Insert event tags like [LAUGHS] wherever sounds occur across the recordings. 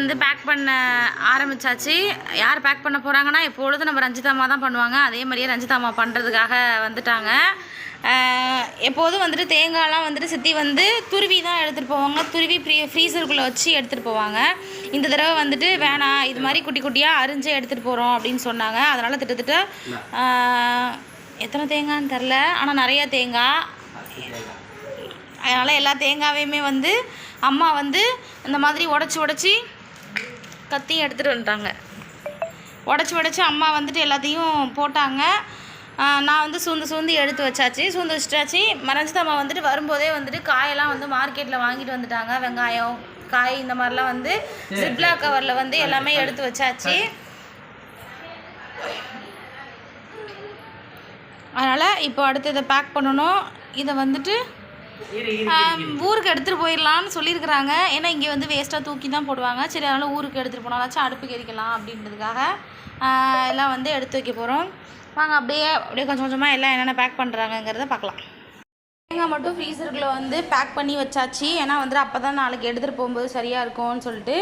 வந்து பேக் பண்ண ஆரம்பிச்சாச்சு. யார் பேக் பண்ண போகிறாங்கன்னா எப்பொழுது நம்ம ரஞ்சிதாமா தான் பண்ணுவாங்க. அதே மாதிரியே ரஞ்சிதாமா பண்ணுறதுக்காக வந்துட்டாங்க. எப்போதும் வந்துட்டு தேங்காய்லாம் வந்துட்டு சித்தி வந்து துருவி தான் எடுத்துகிட்டு போவாங்க. துருவி ஃப்ரீ ஃப்ரீசருக்குள்ளே வச்சு எடுத்துகிட்டு போவாங்க. இந்த தடவை வந்துட்டு வேணாம் இது மாதிரி குட்டி குட்டியாக அரிஞ்சு எடுத்துகிட்டு போகிறோம் அப்படின்னு சொன்னாங்க. அதனால் திட்டத்திட்ட எத்தனை தேங்காய்ன்னு தெரில. ஆனால் நிறைய தேங்காய். அதனால் எல்லா தேங்காவையுமே வந்து அம்மா வந்து இந்த மாதிரி உடச்சி உடச்சி கத்தியும் எடுத்துகிட்டு வந்துட்டாங்க. உடச்சி உடச்சி அம்மா வந்துட்டு எல்லாத்தையும் போட்டாங்க. நான் வந்து சூந்து சூந்து எடுத்து வச்சாச்சு. சூந்து வச்சிட்டாச்சு. மறைஞ்சித அம்மா வந்துட்டு வரும்போதே வந்துட்டு காயெல்லாம் வந்து மார்க்கெட்டில் வாங்கிட்டு வந்துட்டாங்க. வெங்காயம் காய் இந்த மாதிரிலாம் வந்து ஜிப்லா கவரில் வந்து எல்லாமே எடுத்து வச்சாச்சு. அதனால் இப்போ அடுத்து இதை பேக் பண்ணணும். இதை வந்துட்டு ஊருக்கு எடுத்துகிட்டு போயிடலான்னு சொல்லியிருக்கிறாங்க ஏன்னா இங்கே வந்து வேஸ்ட்டாக தூக்கி தான் போடுவாங்க. சரி அதனால் ஊருக்கு எடுத்துகிட்டு போனாலாச்சும் அடுப்புக்கு எரிக்கலாம் அப்படின்றதுக்காக எல்லாம் வந்து எடுத்து வைக்க போகிறோம் வாங்க அப்படியே அப்படியே கொஞ்சம் கொஞ்சமாக எல்லாம் என்னென்ன பேக் பண்ணுறாங்கங்கிறத பார்க்கலாம். தேங்காய் மட்டும் ஃப்ரீசருக்குள்ளே வந்து பேக் பண்ணி வச்சாச்சு. ஏன்னா வந்துட்டு அப்போ தான் நாளைக்கு எடுத்துகிட்டு போகும்போது சரியாக இருக்கும்னு சொல்லிட்டு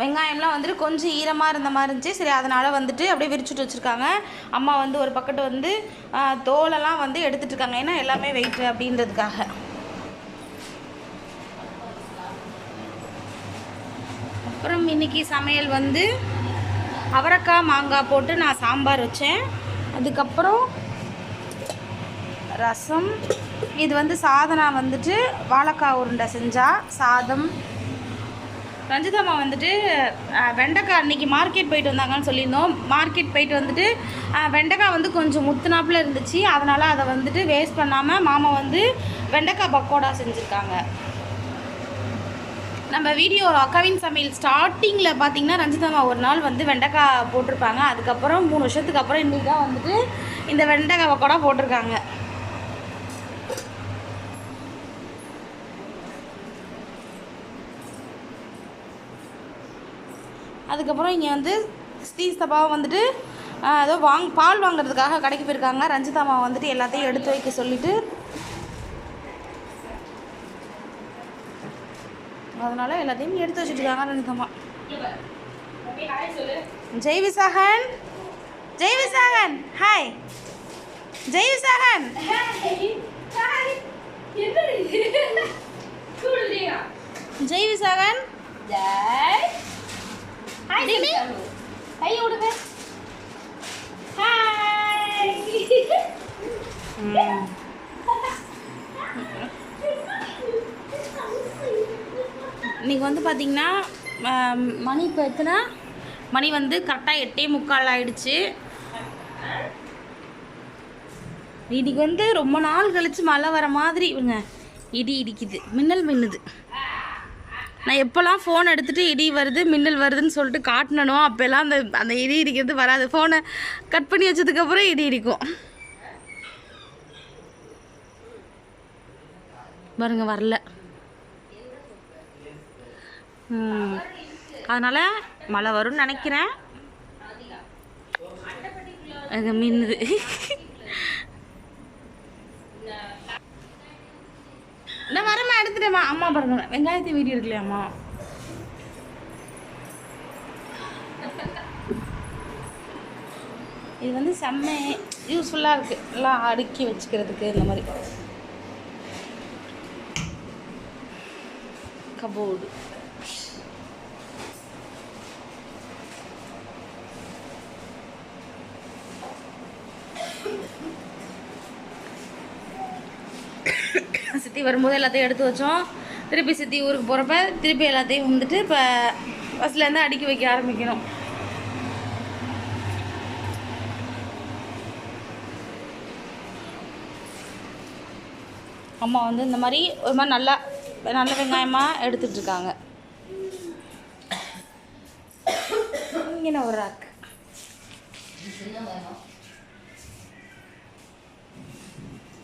வெங்காயம்லாம் வந்துட்டு கொஞ்சம் ஈரமாக இருந்த மாதிரி இருந்துச்சு. சரி அதனால் வந்துட்டு அப்படியே விரிச்சுட்டு வச்சுருக்காங்க. அம்மா வந்து ஒரு பக்கெட்டு வந்து தோலெல்லாம் வந்து எடுத்துட்டு இருக்காங்க. ஏன்னா எல்லாமே வெயிட் அப்படின்றதுக்காக. அப்புறம் இன்னைக்கு சமையல் வந்து அவரைக்காய் மாங்காய் போட்டு நான் சாம்பார் வச்சேன். அதுக்கப்புறம் ரசம். இது வந்து சாதனா வந்துட்டு வாழைக்காய் உருண்டை செஞ்சால் சாதம். ரஞ்சிதாம்மா வந்துட்டு வெண்டைக்காய் அன்றைக்கி மார்க்கெட் போயிட்டு வந்தாங்கன்னு சொல்லியிருந்தோம். மார்க்கெட் போயிட்டு வந்துட்டு வெண்டைக்காய் வந்து கொஞ்சம் முத்துனாப்புல இருந்துச்சு. அதனால் அதை வந்துட்டு வேஸ்ட் பண்ணாமல் மாமா வந்து வெண்டைக்காய் பக்கோடா செஞ்சுருக்காங்க. நம்ம வீடியோ அக்காவின் சமையல் ஸ்டார்டிங்கில் பார்த்தீங்கன்னா ரஞ்சிதம்மா ஒரு நாள் வந்து வெண்டைக்காய் போட்டிருப்பாங்க. அதுக்கப்புறம் மூணு வருஷத்துக்கு அப்புறம் இன்றைக்கி தான் வந்துட்டு இந்த வெண்டைக்காய் பக்கோடா போட்டிருக்காங்க. அதுக்கப்புறம் இங்கே வந்து ஸ்தீஸ் வந்துட்டு ஏதோ வாங் பால் வாங்குறதுக்காக கடைக்கு போயிருக்காங்க. ரஞ்சிதாமா வந்துட்டு எல்லாத்தையும் எடுத்து வைக்க சொல்லிட்டு அதனால எல்லாத்தையும் எடுத்து வச்சுட்டு இருக்காங்க ரஞ்சிதம்மா ஜெய் விசாகன். ஜெய் விசாகன். ஹாய் ஜெய் விசாகன். ஜெய் விசாகன். டிமி, கை விடுங்க ஹாய் இன்னைக்கு வந்து பார்த்தீங்கன்னா மணி இப்போ எத்தனை? மணி வந்து கரெக்டாக எட்டே முக்கால் ஆயிடுச்சு. இன்றைக்கி வந்து ரொம்ப நாள் கழித்து மழை வர மாதிரி இவங்க இடி இடிக்குது. மின்னல் மின்னுது. நான் எப்போல்லாம் ஃபோன் எடுத்துகிட்டு இடி வருது மின்னல் வருதுன்னு சொல்லிட்டு காட்டினனோ அப்போல்லாம் அந்த அந்த இடி இடிக்கிறது வராது. ஃபோனை கட் பண்ணி வச்சதுக்கப்புறம் இடி இடிக்கும். பாருங்கள் வரல. அதனால் மழை வரும்னு நினைக்கிறேன். அது மின்னுது. இந்த வரமா எடுத்துட்டேம்மா அம்மா பாருங்க. வெங்காயத்தை வீடியோ எடுக்கலையாம்மா இது வந்து செம்ம யூஸ்ஃபுல்லாக இருக்குது எல்லாம் அடுக்கி வச்சுக்கிறதுக்கு இந்த மாதிரி. கபோர்டு [LAUGHS] சித்தி வரும்போது எல்லாத்தையும் எடுத்து வச்சோம். திருப்பி சித்தி ஊருக்கு போகிறப்ப திருப்பி எல்லாத்தையும் வந்துட்டு இப்போ ஃபஸ்ட்லேருந்து அடுக்கி வைக்க ஆரம்பிக்கணும். அம்மா வந்து இந்த மாதிரி ஒரு மாதிரி நல்லா நல்ல வெங்காயமாக எடுத்துட்டு இருக்காங்க. இங்கே ஒரு ராக்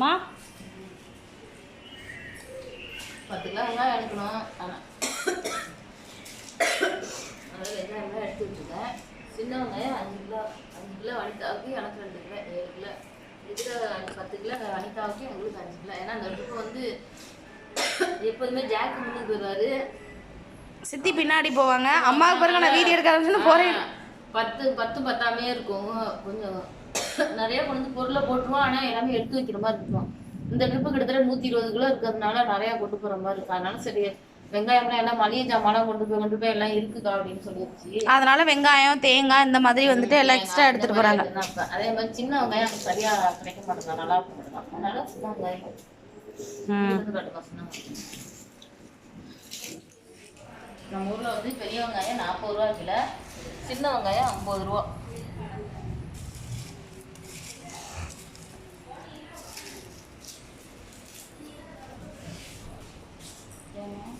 மா? பத்து கிலோ வெங்காயம் எடுக்கணும். ஆனால் அதனால் வெங்காயம்லாம் எடுத்து வச்சுருக்கேன். சின்ன வெங்காயம் அஞ்சு கிலோ அஞ்சு கிலோ வனிதாவுக்கு எனக்கு ரெண்டு கிலோ ஏழு கிலோ. இருக்கிற பத்து கிலோ வனிதாவுக்கு எங்களுக்கு அஞ்சு கிலோ. ஏன்னா அந்த அடுப்பு வந்து எப்போதுமே ஜாக்கு முன்னுக்கு வருவார் சித்தி பின்னாடி போவாங்க. அம்மாவுக்கு பாருங்க நான் வீடியோ எடுக்க ஆரம்பிச்சுன்னு போகிறேன் பத்து பத்து பத்தாமே இருக்கும். கொஞ்சம் நிறைய கொண்டு வந்து பொருளை போட்டுருவோம். ஆனா எல்லாமே எடுத்து வைக்கிற மாதிரி இருக்கும். இந்த ட்ரிப்பு கிட்டத்தட்ட நூத்தி இருபது கிலோ இருக்கிறதுனால நிறைய கொண்டு போற மாதிரி இருக்கு. அதனால சரி வெங்காயம்லாம் எல்லாம் மளிகை ஜாமான்லாம் கொண்டு போய் கொண்டு போய் எல்லாம் இருக்குக்கா அப்படின்னு சொல்லிடுச்சு அதனால வெங்காயம் தேங்காய் இந்த மாதிரி வந்துட்டு எல்லாம் எக்ஸ்ட்ரா எடுத்துகிட்டு போகிறாங்க அதே மாதிரி சின்ன வெங்காயம் சரியா கிடைக்க மாட்டேங்குது? நல்லா இருக்க அதனால சின்ன வெங்காயம். நம்ம ஊர்ல வந்து பெரிய வெங்காயம் நாற்பது ரூபா கிலோ சின்ன வெங்காயம் ஐம்பது ரூபா.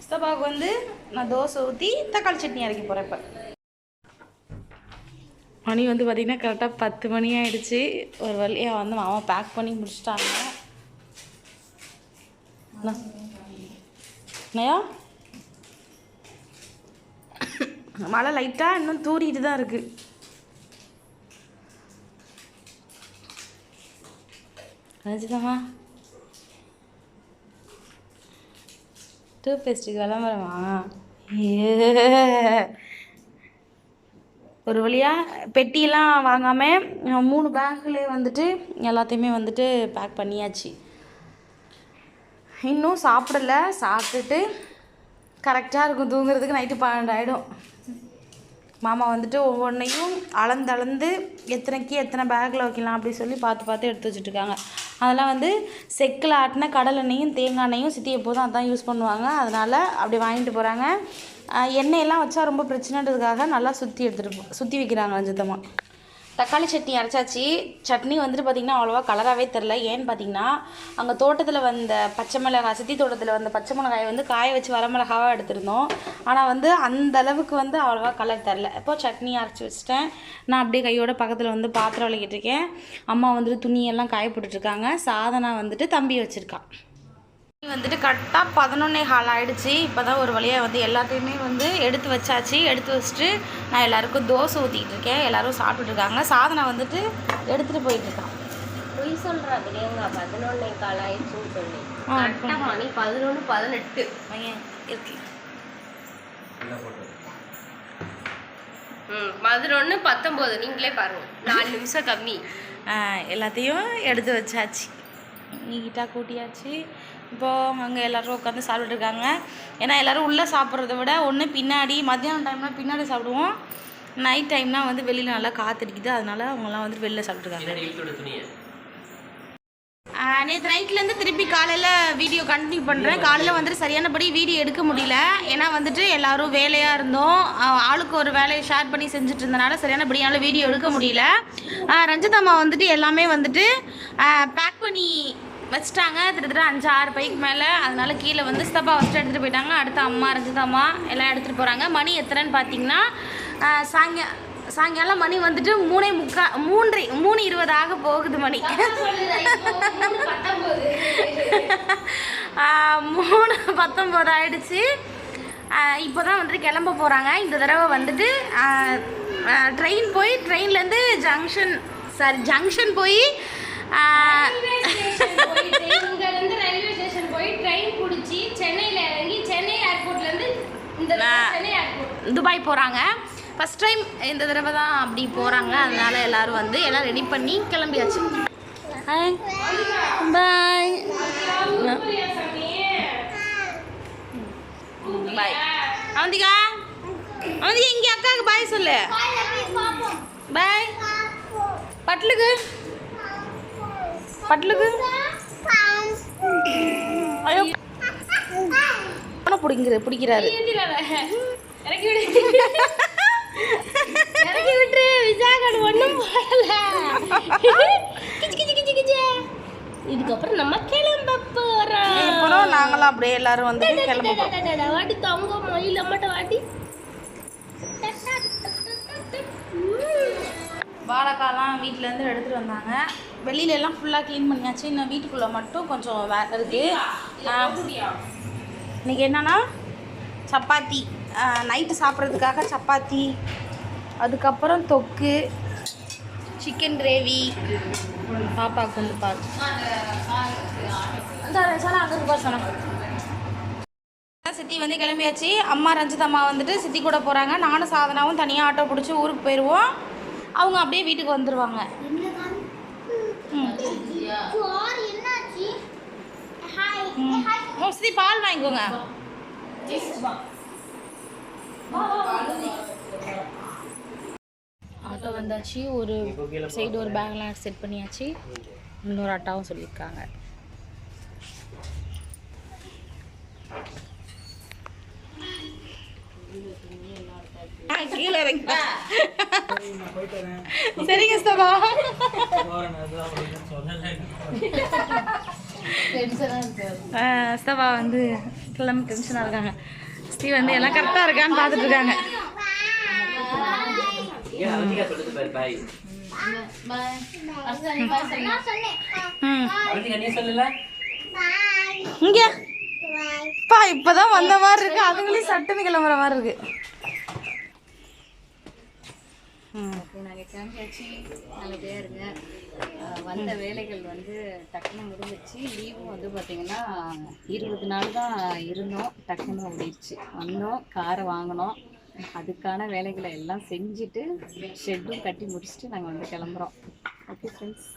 சித்தப்பாவுக்கு வந்து நான் தோசை ஊற்றி தக்காளி சட்னி இறக்கி போகிறேன் இப்போ. மணி வந்து பார்த்திங்கன்னா கரெக்டாக பத்து மணி ஆகிடுச்சு ஒரு வழியாக வந்து மாமா பேக் பண்ணி முடிச்சிட்டாங்க. என்னையா மழை லைட்டாக இன்னும் தூரிட்டு தான் இருக்குது நினச்சிதாம்மா டூத் பேஸ்ட்டுக்கு விளம்பரமா ஒரு வழியாக பெட்டியெல்லாம் வாங்காமல் மூணு பேங்க்லேயே வந்துட்டு எல்லாத்தையுமே வந்துட்டு பேக் பண்ணியாச்சு. இன்னும் சாப்பிடல. சாப்பிட்டுட்டு கரெக்டாக இருக்கும். தூங்குறதுக்கு நைட்டு பன்னெண்டு ஆகிடும் மாமா வந்துட்டு ஒவ்வொன்றையும் அளந்து அளந்து எத்தனைக்கு எத்தனை பேக்கில் வைக்கலாம் அப்படி சொல்லி பார்த்து பார்த்து எடுத்து வச்சுட்ருக்காங்க அதெல்லாம் வந்து செக்கில் ஆட்டின கடல் எண்ணெயும் தேங்காய் எண்ணெயும் சித்தி எப்போதும் அதான் யூஸ் பண்ணுவாங்க. அதனால் அப்படி வாங்கிட்டு போகிறாங்க எண்ணெயெல்லாம் வச்சா ரொம்ப பிரச்சனைன்றதுக்காக நல்லா சுற்றி எடுத்துகிட்டு போ சுற்றி வைக்கிறாங்க அஞ்சுத்தமாக தக்காளி சட்னி அரைச்சாச்சு. சட்னி வந்துட்டு பார்த்திங்கன்னா அவ்வளோவா கலராகவே தெரில ஏன்னு பார்த்தீங்கன்னா அங்கே தோட்டத்தில் வந்த பச்சை மிளகாய் சித்தி தோட்டத்தில் வந்த பச்சை மிளகாயை வந்து காய வச்சு வரமிளகாவாக எடுத்திருந்தோம். ஆனால் வந்து அந்த அளவுக்கு வந்து அவ்வளோவா கலர் தெரில இப்போ சட்னி அரைச்சி வச்சுட்டேன். நான் அப்படியே கையோட பக்கத்தில் வந்து பாத்திரம் விளக்கிட்டு இருக்கேன். அம்மா வந்துட்டு துணியெல்லாம் காய போட்டுட்ருக்காங்க சாதனா வந்துட்டு தம்பி வச்சுருக்கான் வந்துட்டு கரெக்டாக பதினொன்னே கால் ஆயிடுச்சு. இப்போ தான் ஒரு வழியாக வந்து எல்லாத்தையுமே வந்து எடுத்து வச்சாச்சு. எடுத்து வச்சுட்டு நான் எல்லாருக்கும் தோசை ஊற்றிக்கிட்டு இருக்கேன். எல்லாரும் சாப்பிட்டுட்டு இருக்காங்க. சாதனை வந்துட்டு எடுத்துகிட்டு போயிட்டு இருக்கான். பொய் சொல்றா பிரியங்கா பதினொன்னே கால் ஆயிடுச்சுன்னு சொல்லி. ஆ, கரெக்டா மணி பதினொன்னு பதினெட்டு. இருக்கு. ம் பதினொன்னு பத்தொன்பது நீங்களே பாருங்க. நாலு நிமிஷம் கம்மி. எல்லாத்தையும் எடுத்து வச்சாச்சு. நீட்டாக கூட்டியாச்சு. இப்போது அங்கே எல்லோரும் உட்காந்து சாப்பிட்டுட்டு இருக்காங்க ஏன்னா எல்லோரும் உள்ளே சாப்பிட்றத விட ஒன்று பின்னாடி மத்தியானம் டைம்னா பின்னாடி சாப்பிடுவோம். நைட் டைம்னா வந்து வெளியில் நல்லா காத்தடிக்குது. அதனால அவங்கெல்லாம் வந்து வெளில சாப்பிட்ருக்காங்க நேற்று நைட்லேருந்து திருப்பி காலையில் வீடியோ கண்டினியூ பண்ணுறேன் காலையில் வந்துட்டு சரியானபடி வீடியோ எடுக்க முடியல. ஏன்னா வந்துட்டு எல்லாரும் வேலையாக இருந்தோம். ஆளுக்கு ஒரு வேலையை ஷேர் பண்ணி செஞ்சுட்டு இருந்தனால சரியானபடியால் வீடியோ எடுக்க முடியல. ரஞ்சித் அம்மா வந்துட்டு எல்லாமே வந்துட்டு பேக் பண்ணி வச்சுட்டாங்க. கிட்டத்தட்ட அஞ்சு ஆறு பைக்கு மேலே. அதனால கீழே வந்து சித்தப்பா ஃபஸ்ட்டு எடுத்துகிட்டு போயிட்டாங்க. அடுத்து அம்மா ரஞ்சிதம்மா எல்லாம் எடுத்துகிட்டு போகிறாங்க மணி எத்தனைன்னு பார்த்தீங்கன்னா சாயங்க சாயங்காலம் மணி வந்துட்டு மூணே முக்கா மூன்றரை மூணு இருபதாக போகுது மணி. மூணு பத்தொம்போது ஆயிடுச்சு. இப்போ தான் வந்துட்டு கிளம்ப போகிறாங்க இந்த தடவை வந்துட்டு ட்ரெயின் போய் ட்ரெயின்லேருந்து ஜங்ஷன் சாரி ஜங்ஷன் போய் துபாய் போகிறாங்க ஃபஸ்ட் டைம் இந்த தடவை தான் அப்படி போகிறாங்க அதனால எல்லாரும் வந்து எல்லாம் ரெடி பண்ணி கிளம்பியாச்சு. Hi bye bye Avantika? Avantika இங்கே அக்காவுக்கு பாய் சொல்லு. பாய் பட்லுக்கு பட்லுக்கு? ஐயோ. பிடிங்கிற பிடிக்கிறாரு. இறக்கி விடு இறக்கி விட்டு விசாகட் ஒண்ணும் போடல. கிச்சு கிச்சு கிச்சு கிச்சு. இதுக்கப்புறம் நம்ம கிளம்ப போறோம். அப்புறம் நாங்களாம் அப்படியே எல்லாரும் வந்து கிளம்ப போறோம். டடடடடா, வாடி தங்க மயில் அம்மட்ட வாடி. வாழைக்காலாம் வீட்டிலேருந்து எடுத்துகிட்டு வந்தாங்க. வெளியில எல்லாம் ஃபுல்லாக க்ளீன் பண்ணியாச்சு. இன்னும் வீட்டுக்குள்ளே மட்டும் கொஞ்சம் வே இருக்குது இன்றைக்கி என்னன்னா சப்பாத்தி. நைட்டு சாப்பிட்றதுக்காக சப்பாத்தி. அதுக்கப்புறம் தொக்கு சிக்கன் கிரேவி பாப்பாவுக்கு வந்து பாரு அந்த அங்கே சொன்னேன் சித்தி வந்து கிளம்பியாச்சு. அம்மா ரஞ்சிதம்மா வந்துட்டு சித்தி கூட போகிறாங்க நானும் சாதனாவும் தனியாக ஆட்டோ பிடிச்சி ஊருக்கு போயிடுவோம் அவங்க அப்படியே வீட்டுக்கு வந்துடுவாங்க கார் என்னாச்சு சித்தி பால் வாங்கிக்கோங்க ஆட்டோ வந்தாச்சு ஒரு சைடு ஒரு பேக்லாம் செட் பண்ணியாச்சு. இன்னொரு ஆட்டாவும் சொல்லியிருக்காங்க கீழே சரிங்க சபா டென்ஷனா இருக்காது ஸ்தவா வந்து கிளம்பி டென்ஷனாக இருக்காங்க. ஸ்ரீ வந்து எல்லாம் கரெக்டாக இருக்கான்னு பார்த்துட்டு இருக்காங்க. இங்கே. பாய் பா இப்பதான் வந்த மாதிரி இருக்கு. அதுங்களையும் சட்டுன்னு கிளம்புற மாதிரி இருக்கு. நாங்கள் கிளம்பியாச்சு. நல்லபடியாக இருங்க. அஹ் வந்த வேலைகள் வந்து டக்குன்னு முடிஞ்சிச்சு லீவும் வந்து பார்த்திங்கன்னா இருபது நாள் தான் இருந்தோம். டக்குன்னு ஓடிடுச்சு வந்தோம் காரை வாங்கினோம். அதுக்கான வேலைகளை எல்லாம் செஞ்சுட்டு ஷெட்டும் கட்டி முடிச்சுட்டு நாங்கள் வந்து கிளம்புறோம். ஓகே ஃப்ரெண்ட்ஸ்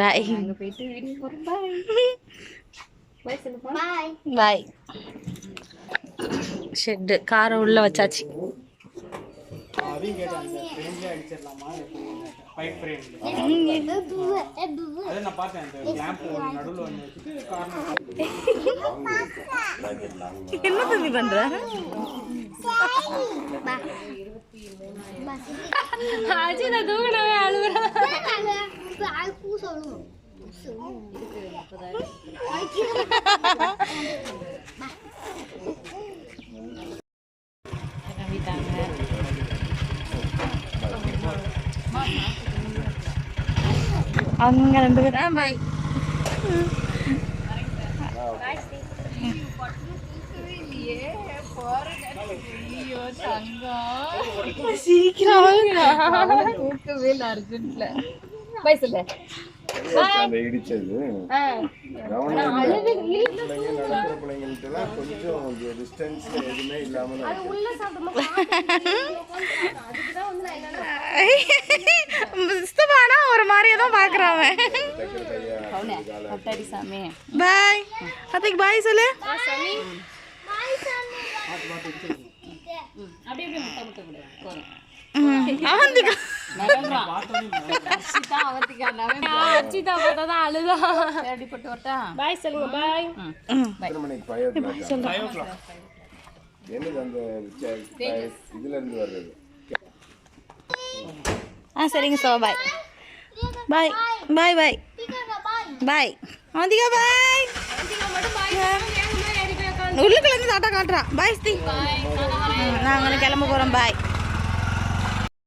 பாய் நாங்கள் போயிட்டு வீடியோ போகிறோம் பாய் பாய் சொல்லுப்பா பாய் பாய் ஷெட்டு காரை உள்ள வச்சாச்சு. அதையும் ஃப்ரேம்லேயே அடிச்சிடலாமா? பைப் ஃப்ரேம் அதை நான் பார்த்தேன் அந்த லேம்ப் நடுவில் ஒன்று வச்சுட்டு கார்னர் என்ன தம்பி பண்ற? அஜிதா தூங்கினவே சொல்லணும் அவங்க ரெண்டு பேரும். பாய் சீக்கிரம் தூக்கவே இல்லை அர்ஜென்ட்ல பாய் சொல்லு. இடிச்சது இஷ்டமானா ஒரு மாதிரியே தான் சாமி. பாய். அத்தைக்கு பாய் சொல்லு. அப்படியே அர்ச்சிதா பார்த்தா தான் அழுதா. தேடி போட்டு வரட்டா? பாய் சொல்லுங்க பாய் எத்தனை மணிக்கு ஃபைவ் ஓ கிளாக் என்னது அந்த ச- இதுல இருந்து வர்றது? ஆ சரிங்க சோ பாய் பாய் பாய் பாய் பாய் அவந்திகா பாய் உள்ளுக்குள்ள இருந்து தாட்டா காட்டுறான். பாய் ஸ்தி நாங்கள் கிளம்ப போகிறோம் பாய்